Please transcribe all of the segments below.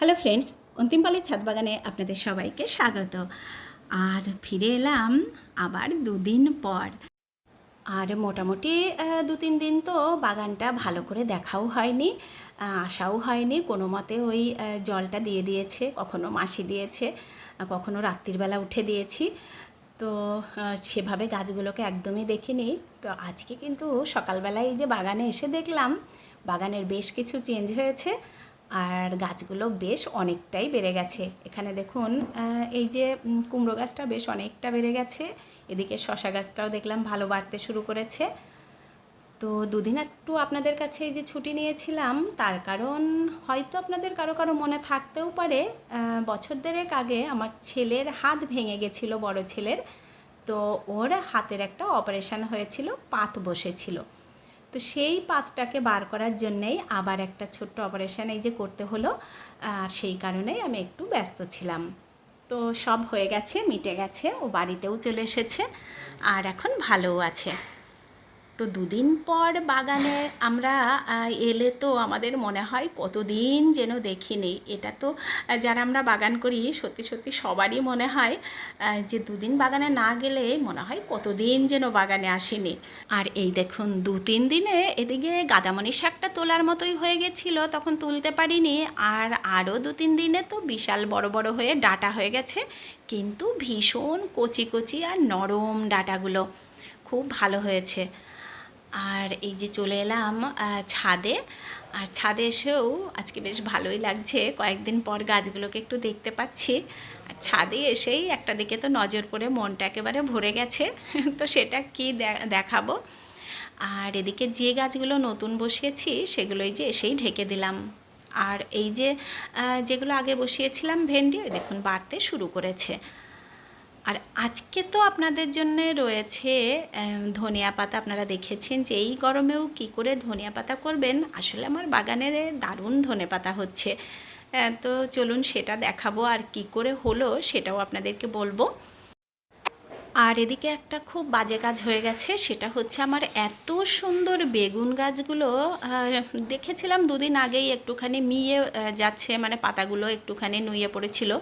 Hello friends অন্তিম অন্তিমপালের ছাদ বাগানে আপনাদের সবাইকে স্বাগত। আর ফিরে এলাম আবার দুদিন পর। আর মোটামুটি দু তিন দিন তো বাগানটা ভালো করে দেখাও হয়নি আসাও হয়নি। কোনো মতে ওই জলটা দিয়ে দিয়েছে, কখনো মাসি দিয়েছে কখনো রাত্রিবেলা উঠে দিয়েছি। তো সেভাবে গাছগুলোকে একদমই দেখিনি। তো আজকে কিন্তু সকালবেলায় যে বাগানে এসে দেখলাম, বাগানের বেশ কিছু চেঞ্জ হয়েছে। আর গাছগুলো বেশ অনেকটাই বেড়ে গেছে। এখানে দেখুন এই যে কুমড়ো গাছটা বেশ অনেকটা বেড়ে গেছে। এদিকে শশা গাছটাও দেখলাম ভালো বাড়তে শুরু করেছে। তো দুদিন একটু আপনাদের কাছে এই যে ছুটি নিয়েছিলাম, তার কারণ হয়তো আপনাদের কারও কারও মনে থাকতেও পারে। বছর দেড়েক আগে আমার ছেলের হাত ভেঙে গেছিল, বড় ছেলের। তো ওর হাতের একটা অপারেশন হয়েছিল, পাত বসেছিল। তো সেই পাতটাকে বার করার জন্যেই আবার একটা ছোট্ট অপারেশান এই যে করতে হলো। আর সেই কারণেই আমি একটু ব্যস্ত ছিলাম। তো সব হয়ে গেছে, মিটে গেছে, ও বাড়িতেও চলে এসেছে, আর এখন ভালোও আছে। তো দুদিন পর বাগানে আমরা এলে তো আমাদের মনে হয় কতদিন যেন দেখিনি। এটা তো যারা আমরা বাগান করি, সত্যি সত্যি সবারই মনে হয় যে দুদিন বাগানে না গেলে মনে হয় কতদিন যেন বাগানে আসেনি। আর এই দেখুন, দু তিন দিনে এদিকে গাদামণি শাকটা তোলার মতোই হয়ে গেছিল, তখন তুলতে পারিনি। আর আরও দু তিন দিনে তো বিশাল বড় বড় হয়ে ডাটা হয়ে গেছে, কিন্তু ভীষণ কচি কচি আর নরম ডাটাগুলো। খুব ভালো হয়েছে। আর এই যে চলে এলাম ছাদে। আর ছাদে এসেও আজকে বেশ ভালোই লাগছে। কয়েকদিন পর গাছগুলোকে একটু দেখতে পাচ্ছি। আর ছাদে এসেই একটা দিকে তো নজর পড়ে মনটা একেবারে ভরে গেছে। তো সেটা কি দেখাবো? আর এদিকে যে গাছগুলো নতুন বসিয়েছি সেগুলো এই যে এসেই ঢেকে দিলাম। আর এই যে যেগুলো আগে বসিয়েছিলাম ভেন্ডি দেখুন বাড়তে শুরু করেছে। আর আজকে তো আপনাদের জন্য রয়েছে ধনিয়া পাতা। আপনারা দেখেছেন যে এই গরমেও কি করে ধনিয়া পাতা করবেন? আসলে আমার বাগানে দারুণ ধনে পাতা হচ্ছে। তো চলুন সেটা দেখাবো আর কি করে হলো সেটাও আপনাদেরকে বলব। আর এদিকে একটা খুব বাজে কাজ হয়ে গেছে, সেটা হচ্ছে আমার এত সুন্দর বেগুন গাছগুলো দেখেছিলাম দুদিন আগেই একটুখানি মিয়ে যাচ্ছে মানে পাতাগুলো একটুখানি নুয়ে পড়েছিল।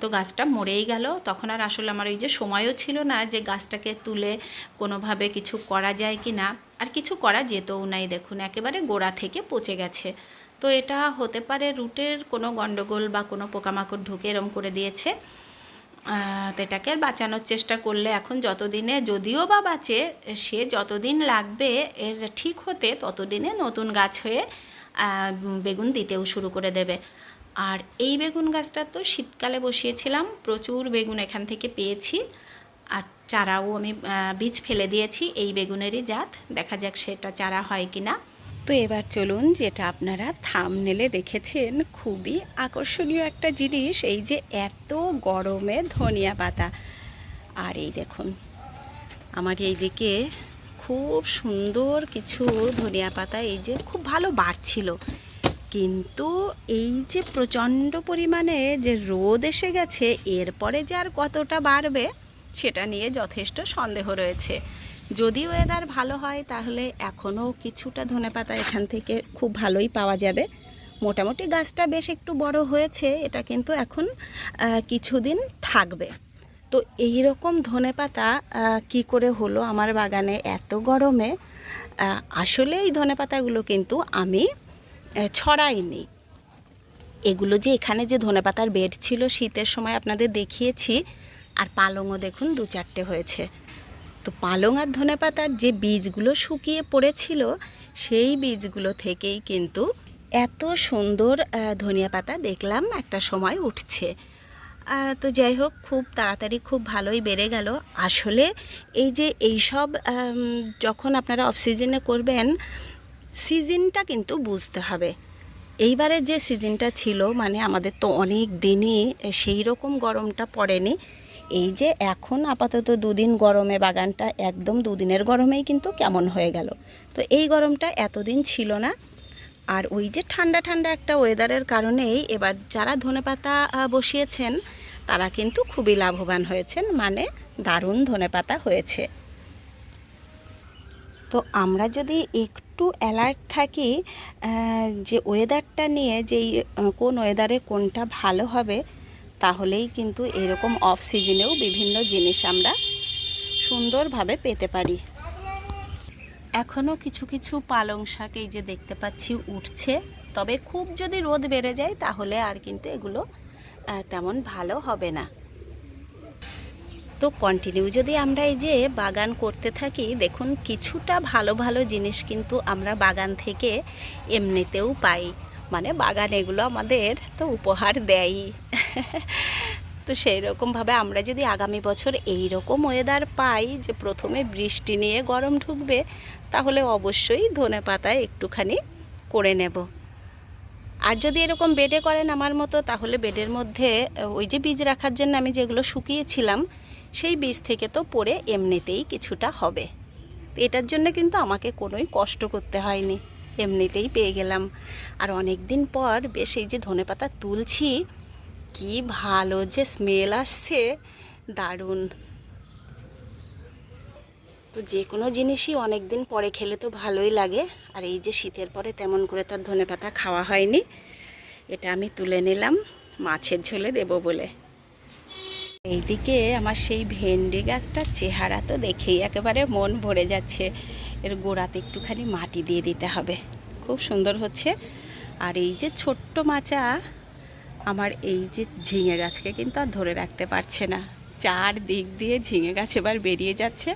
তো গাছটা মরেই গেল। তখন আর আসলে আমার ওই যে সময়ও ছিল না যে গাছটাকে তুলে কোনোভাবে কিছু করা যায় কি না। আর কিছু করা যেতও নাই দেখুন, একেবারে গোড়া থেকে পচে গেছে। তো এটা হতে পারে রুটের কোনো গণ্ডগোল বা কোনো পোকামাকড় ঢুকে এরম করে দিয়েছে। তো এটাকে আর বাঁচানোর চেষ্টা করলে এখন যতদিনে যদিও বা বাঁচে, সে যতদিন লাগবে এর ঠিক হতে ততদিনে নতুন গাছ হয়ে বেগুন দিতেও শুরু করে দেবে। আর এই বেগুন গাছটা তো শীতকালে বসিয়েছিলাম, প্রচুর বেগুন এখান থেকে পেয়েছি। আর চারাও আমি বীজ ফেলে দিয়েছি, এই বেগুনেরই জাত, দেখা যাক সেটা চারা হয় কি না তো এবার চলুন, যেটা আপনারা থামনেলে দেখেছেন, খুবই আকর্ষণীয় একটা জিনিস, এই যে এত গরমে ধনিয়া পাতা। আর এই দেখুন, আমার এইদিকে খুব সুন্দর কিছু ধনিয়া পাতা, এই যে খুব ভালো বাড়ছিল। কিন্তু এই যে প্রচণ্ড পরিমাণে যে রোদ এসে গেছে এরপরে যে আর কতটা বাড়বে সেটা নিয়ে যথেষ্ট সন্দেহ রয়েছে। যদি ওয়েদার ভালো হয় তাহলে এখনও কিছুটা ধনেপাতা এখান থেকে খুব ভালোই পাওয়া যাবে। মোটামুটি গাছটা বেশ একটু বড় হয়েছে এটা কিন্তু এখন কিছুদিন থাকবে। তো এই রকম ধনেপাতা আহ, কি করে হলো আমার বাগানে এত গরমে? আসলে এই ধনেপাতাগুলো কিন্তু আমি আহ, ছড়াইনি এগুলো যে এখানে যে ধনেপাতার বেড ছিল শীতের সময় আপনাদের দেখিয়েছি। আর পালংও দেখুন দু চারটে হয়েছে। তো পালং আর ধনেপাতার যে বীজগুলো শুকিয়ে পড়েছিল সেই বীজগুলো থেকেই কিন্তু এত সুন্দর ধনিয়া পাতা দেখলাম একটা সময় উঠছে। তো যাই হোক খুব তাড়াতাড়ি খুব ভালোই বেড়ে গেল। আসলে এই যে এইসব যখন আপনারা অফ সিজনে করবেন সিজনটা কিন্তু বুঝতে হবে। এইবারে যে সিজনটা ছিল মানে আমাদের তো অনেক দিনই সেই রকম গরমটা পড়েনি। এই যে এখন আপাতত দুদিন গরমে, বাগানটা একদম দুদিনের গরমেই কিন্তু কেমন হয়ে গেল। তো এই গরমটা এতদিন ছিল না। আর ওই যে ঠান্ডা ঠান্ডা একটা ওয়েদারের কারণেই এবার যারা ধনেপাতা বসিয়েছেন, তারা কিন্তু খুবই লাভবান হয়েছেন। মানে দারুণ ধনেপাতা হয়েছে। তো আমরা যদি একটু অ্যালার্ট থাকি যে ওয়েদারটা নিয়ে যেই কোন ওয়েদারে কোনটা ভালো হবে, তাহলেই কিন্তু এরকম অফ সিজনেও বিভিন্ন জিনিস আমরা সুন্দরভাবে পেতে পারি। এখনও কিছু কিছু পালং শাক এই যে দেখতে পাচ্ছি উঠছে, তবে খুব যদি রোদ বেড়ে যায়, তাহলে আর কিন্তু এগুলো তেমন ভালো হবে না। তো কন্টিনিউ যদি আমরা এই যে বাগান করতে থাকি, দেখুন কিছুটা ভালো ভালো জিনিস কিন্তু আমরা বাগান থেকে এমনিতেও পাই। মানে বাগান এগুলো আমাদের তো উপহার দেয়ই। তো সেই রকমভাবে আমরা যদি আগামী বছর এই রকম ওয়েদার পাই যে প্রথমে বৃষ্টি নিয়ে গরম ঢুকবে, তাহলে অবশ্যই ধনে পাতায় একটুখানি করে নেব। আর যদি এরকম বেডে করেন আমার মতো, তাহলে বেডের মধ্যে ওই যে বীজ রাখার জন্য আমি যেগুলো শুকিয়েছিলাম সেই বীজ থেকে তো পড়ে এমনিতেই কিছুটা হবে। তো এটার জন্য কিন্তু আমাকে কোনোই কষ্ট করতে হয়নি। এমনিতেই পেয়ে গেলাম। আর অনেক দিন পর বেশ এই যে ধনেপাতা তুলছি, কি ভালো যে স্মেল আসছে, দারুণ। তো যে কোনো জিনিসই অনেক দিন পরে খেলে তো ভালোই লাগে। আর এই যে শীতের পরে তেমন করে তো তার ধনেপাতা খাওয়া হয়নি। এটা আমি তুলে নিলাম, মাছের ঝোলে দেব বলে। এইদিকে আমার সেই ভেন্ডি গাছটার চেহারা তো দেখেই একেবারে মন ভরে যাচ্ছে। এর গোড়াতে একটুখানি মাটি দিয়ে দিতে হবে। খুব সুন্দর হচ্ছে। আর এই যে ছোট্ট মাচা, আমার এই যে ঝিঙে গাছকে কিন্তু আর ধরে রাখতে পারছে না। চার দিক দিয়ে ঝিঙে গাছ এবার বেরিয়ে যাচ্ছে।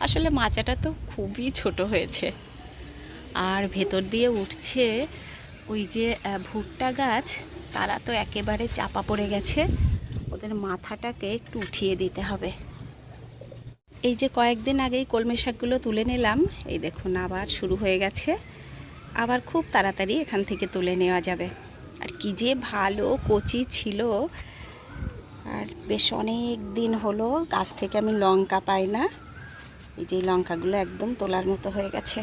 আসলে মাচাটা তো খুবই ছোট হয়েছে। আর ভেতর দিয়ে উঠছে ওই যে ভুট্টা গাছ, তারা তো একেবারে চাপা পড়ে গেছে। ওদের মাথাটাকে একটু উঠিয়ে দিতে হবে। এই যে কয়েকদিন আগেই কলমি শাকগুলো তুলে নিলাম, এই দেখুন আবার শুরু হয়ে গেছে। আবার খুব তাড়াতাড়ি এখান থেকে তুলে নেওয়া যাবে। আর কি যে ভালো কচি ছিল। আর বেশ অনেক দিন হলো গাছ থেকে আমি লঙ্কা পাই না। এই যে লঙ্কাগুলো একদম তোলার মতো হয়ে গেছে।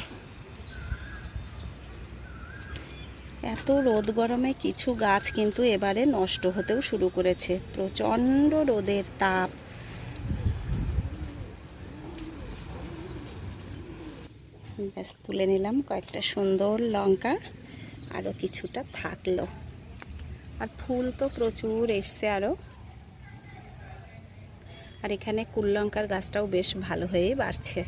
এত রোদ গরমে কিছু গাছ কিন্তু এবারে নষ্ট হতেও শুরু করেছে। প্রচণ্ড রোদের তাপ। ব্যাস, তুলে নিলাম কয়েকটা সুন্দর লঙ্কা আরও কিছুটা থাকল। আর ফুল তো প্রচুর এসছে আরও আর এখানে কুল লঙ্কার গাছটাও বেশ ভালো হয়েই বাড়ছে।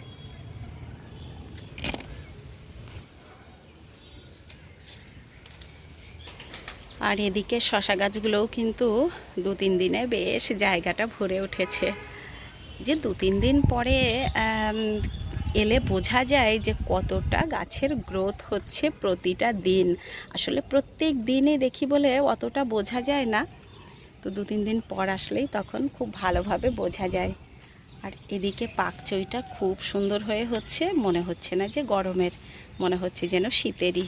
আর এদিকে শশা গাছগুলোও কিন্তু দু তিন দিনে বেশ জায়গাটা ভরে উঠেছে। যে দু তিন দিন পরে এলে বোঝা যায় যে কতটা গাছের গ্রোথ হচ্ছে প্রতিটা দিন। আসলে প্রত্যেক দিনে দেখি বলে অতটা বোঝা যায় না। তো দু তিন দিন পর আসলেই তখন খুব ভালোভাবে বোঝা যায়। আর এদিকে পাকচইটা খুব সুন্দর হয়ে হচ্ছে। মনে হচ্ছে না যে গরমের, মনে হচ্ছে যেন শীতেরই।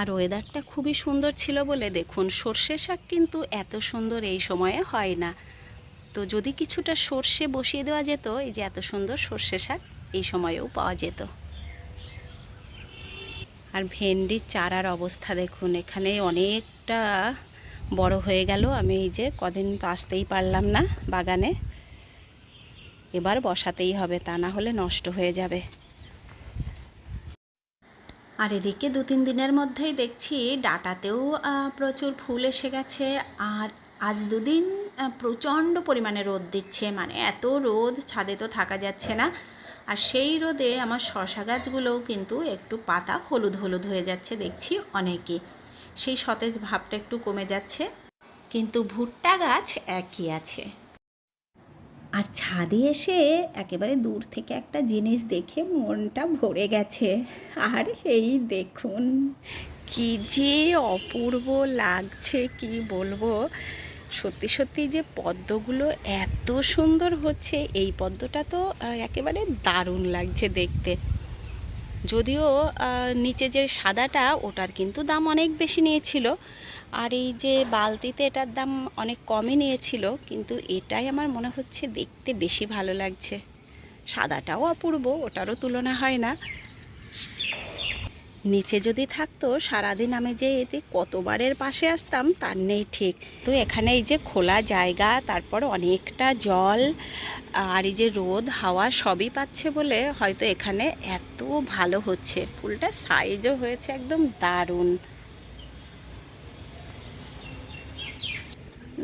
আর ওয়েদারটা খুবই সুন্দর ছিল বলে দেখুন, সর্ষে শাক কিন্তু এত সুন্দর এই সময়ে হয় না। তো যদি কিছুটা সর্ষে বসিয়ে দেওয়া যেত, এই যে এত সুন্দর সর্ষে শাক এই সময়েও পাওয়া যেত। আর ভেন্ডির চারার অবস্থা দেখুন, এখানে অনেকটা বড় হয়ে গেল। আমি এই যে কদিন তো আসতেই পারলাম না বাগানে। এবার বসাতেই হবে, তা না হলে নষ্ট হয়ে যাবে। আর এদিকে দু তিন দিনের মধ্যেই দেখছি ডাটাতেও প্রচুর ফুল এসে গেছে। আর আজ দুদিন প্রচণ্ড পরিমাণে রোদ দিচ্ছে। মানে এত রোদ, ছাদে তো থাকা যাচ্ছে না। আর সেই রোদে আমার শশা গাছগুলোও কিন্তু একটু পাতা হলুদ হলুদ হয়ে যাচ্ছে দেখছি অনেকই সেই সতেজ ভাবটা একটু কমে যাচ্ছে। কিন্তু ভুট্টা গাছ একই আছে। আর ছাদে এসে একেবারে দূর থেকে একটা জিনিস দেখে মনটা ভরে গেছে। আর এই দেখুন, কি যে অপূর্ব লাগছে, কি বলব? সত্যি সত্যি যে পদ্মগুলো এত সুন্দর হচ্ছে, এই পদ্মটা তো একেবারে দারুণ লাগছে দেখতে। যদিও নিচে যে সাদাটা, ওটার কিন্তু দাম অনেক বেশি নিয়েছিল। আর এই যে বালতিতে এটার দাম অনেক কমই নিয়েছিল, কিন্তু এটাই আমার মনে হচ্ছে দেখতে বেশি ভালো লাগছে। সাদাটাও অপূর্ব, ওটারও তুলনা হয় না। নিচে যদি থাকতো, সারাদিন আমি যে এটি কতবারের পাশে আসতাম, তার নেই ঠিক। তো এখানে এই যে খোলা জায়গা, তারপর অনেকটা জল, আর এই যে রোদ, হাওয়া সবই পাচ্ছে বলে হয়তো এখানে এত ভালো হচ্ছে। ফুলটা সাইজও হয়েছে একদম দারুণ।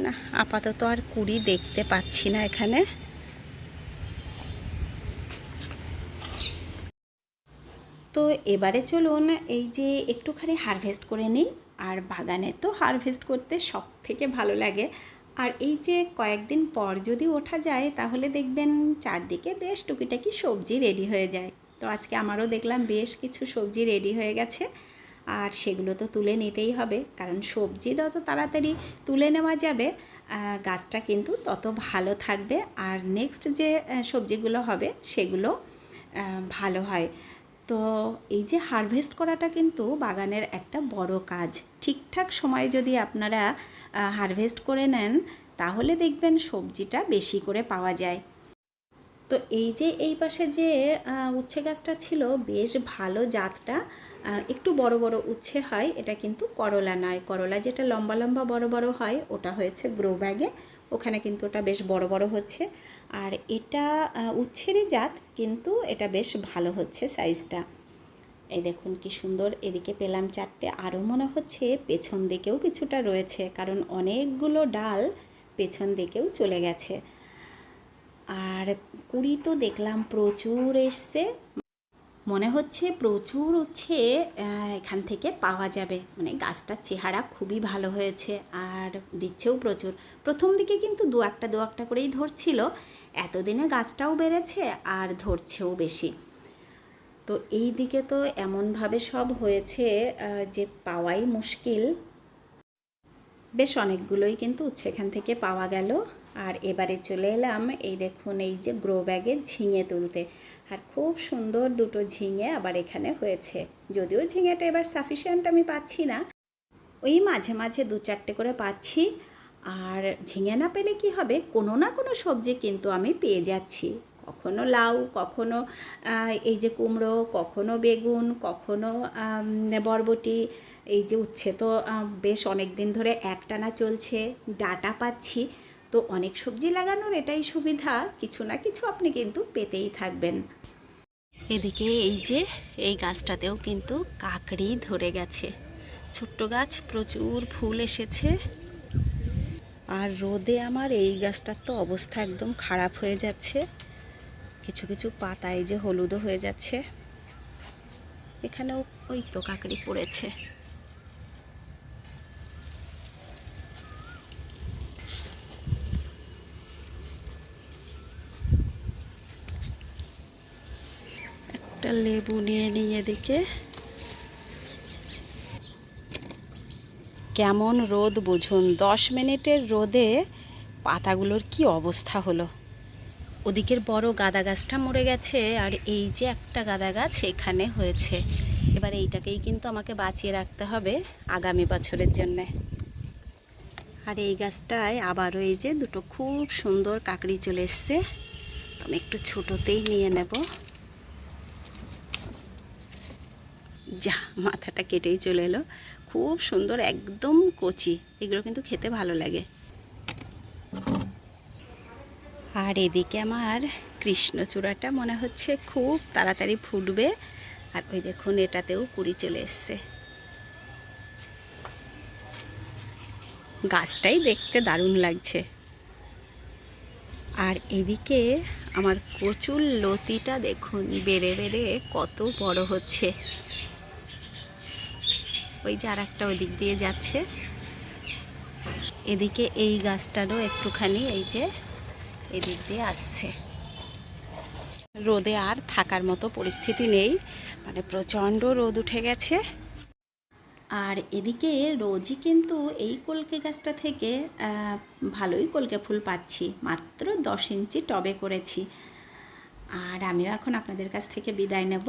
না, আপাতত আর কুড়ি দেখতে পাচ্ছি না এখানে। তো এবারে চলুন এই যে একটুখানি হারভেস্ট করে নিই, আর বাগানে তো হারভেস্ট করতে সব থেকে ভালো লাগে। আর এই যে কয়েকদিন পর যদি ওঠা যায়, তাহলে দেখবেন চারদিকে বেশ টুকিটাকি সবজি রেডি হয়ে যায়। তো আজকে আমারও দেখলাম বেশ কিছু সবজি রেডি হয়ে গেছে। আর সেগুলো তো তুলে নিতেই হবে, কারণ সবজি যত তাড়াতাড়ি তুলে নেওয়া যাবে গাছটা কিন্তু তত ভালো থাকবে। আর নেক্সট যে সবজিগুলো হবে সেগুলো ভালো হয়। তো এই যে হারভেস্ট করাটা কিন্তু বাগানের একটা বড় কাজ। ঠিকঠাক সময়ে যদি আপনারা হারভেস্ট করে নেন, তাহলে দেখবেন সবজিটা বেশি করে পাওয়া যায়। তো এই যে এই পাশে যে উচ্ছে গাছটা ছিল, বেশ ভালো জাতটা একটু বড় বড় উচ্ছে হয়, এটা কিন্তু করলা নয়। করলা যেটা লম্বা লম্বা বড় বড় হয়, ওটা হয়েছে গ্রো ব্যাগে ওখানে কিন্তু ওটা বেশ বড় বড় হচ্ছে। আর এটা উচ্ছেরই জাত, কিন্তু এটা বেশ ভালো হচ্ছে সাইজটা এই দেখুন কি সুন্দর, এদিকে পেলাম চারটে, আরও মনে হচ্ছে পেছন দিকেও কিছুটা রয়েছে, কারণ অনেকগুলো ডাল পেছন দিকেও চলে গেছে। আর কুড়ি তো দেখলাম প্রচুর এসছে। মনে হচ্ছে প্রচুর হচ্ছে এখান থেকে পাওয়া যাবে। মানে গাছটার চেহারা খুবই ভালো হয়েছে আর দিচ্ছেও প্রচুর। প্রথম দিকে কিন্তু দু একটা দু একটা করেই ধরছিল। এতদিনে গাছটাও বেড়েছে আর ধরছেও বেশি। তো এই দিকে তো এমনভাবে সব হয়েছে যে পাওয়াই মুশকিল। বেশ অনেকগুলোই কিন্তু সেখান থেকে পাওয়া গেল। আর এবারে চলে এলাম, এই দেখুন, এই যে গ্রো ব্যাগে ঝিঙে তুলতে। আর খুব সুন্দর দুটো ঝিঙে আবার এখানে হয়েছে। যদিও ঝিঙেটা এবার সাফিসিয়েন্ট আমি পাচ্ছি না, ওই মাঝে মাঝে দু চারটে করে পাচ্ছি। আর ঝিঙে না পেলে কি হবে? কোনো না কোনো সবজি কিন্তু আমি পেয়ে যাচ্ছি। কখনো লাউ, কখনো এই যে কুমড়ো, কখনো বেগুন, কখনো বরবটি, এই যে উচ্ছে তো বেশ অনেক দিন ধরে একটানা চলছে, ডাটা পাচ্ছি। তো অনেক সবজি লাগানোর এটাই সুবিধা, কিছু না কিছু আপনি কিন্তু পেতেই থাকবেন। এদিকে এই যে, এই গাছটাতেও কিন্তু কাকড়ি ধরে গেছে। ছোট্ট গাছ, প্রচুর ফুল এসেছে। আর রোদে আমার এই গাছটার তো অবস্থা একদম খারাপ হয়ে যাচ্ছে। কিছু কিছু পাতায় যে হলুদও হয়ে যাচ্ছে। এখানেও ওই তো কাকড়ি পড়েছে। একটা লেবু নিয়ে নিয়ে এদিকে। কেমন রোদ বুঝুন, দশ মিনিটের রোদে পাতাগুলোর কি অবস্থা হলো? ওদিকের বড় গাঁদা গাছটা মরে গেছে, আর এই যে একটা গাঁদা গাছ এখানে হয়েছে। এবার এইটাকেই কিন্তু আমাকে বাঁচিয়ে রাখতে হবে আগামী বছরের জন্যে। আর এই গাছটায় আবারও এই যে দুটো খুব সুন্দর কাকড়ি চলে এসছে। আমি একটু ছোটোতেই নিয়ে নেব। যা, মাথাটা কেটেই চলে এলো। খুব সুন্দর, একদম কচি। এগুলো কিন্তু খেতে ভালো লাগে। আর এদিকে আমার কৃষ্ণচূড়াটা মনে হচ্ছে খুব তাড়াতাড়ি ফুটবে। আর ওই দেখুন, এটাতেও কুড়ি চলে এসছে। গাছটাই দেখতে দারুণ লাগছে। আর এদিকে আমার কচুর লতিটা দেখুন, বেড়ে বেড়ে কত বড় হচ্ছে। ওই যে আর একটা ওই দিক দিয়ে যাচ্ছে। এদিকে এই গাছটারও একটুখানি এই যে এদিক দিয়ে আসছে। রোদে আর থাকার মতো পরিস্থিতি নেই মানে প্রচণ্ড রোদ উঠে গেছে। আর এদিকে রোজই কিন্তু এই কলকে গাছটা থেকে ভালোই কলকে ফুল পাচ্ছি, মাত্র দশ ইঞ্চি টবে করেছি। আর আমিও এখন আপনাদের কাছ থেকে বিদায় নেব।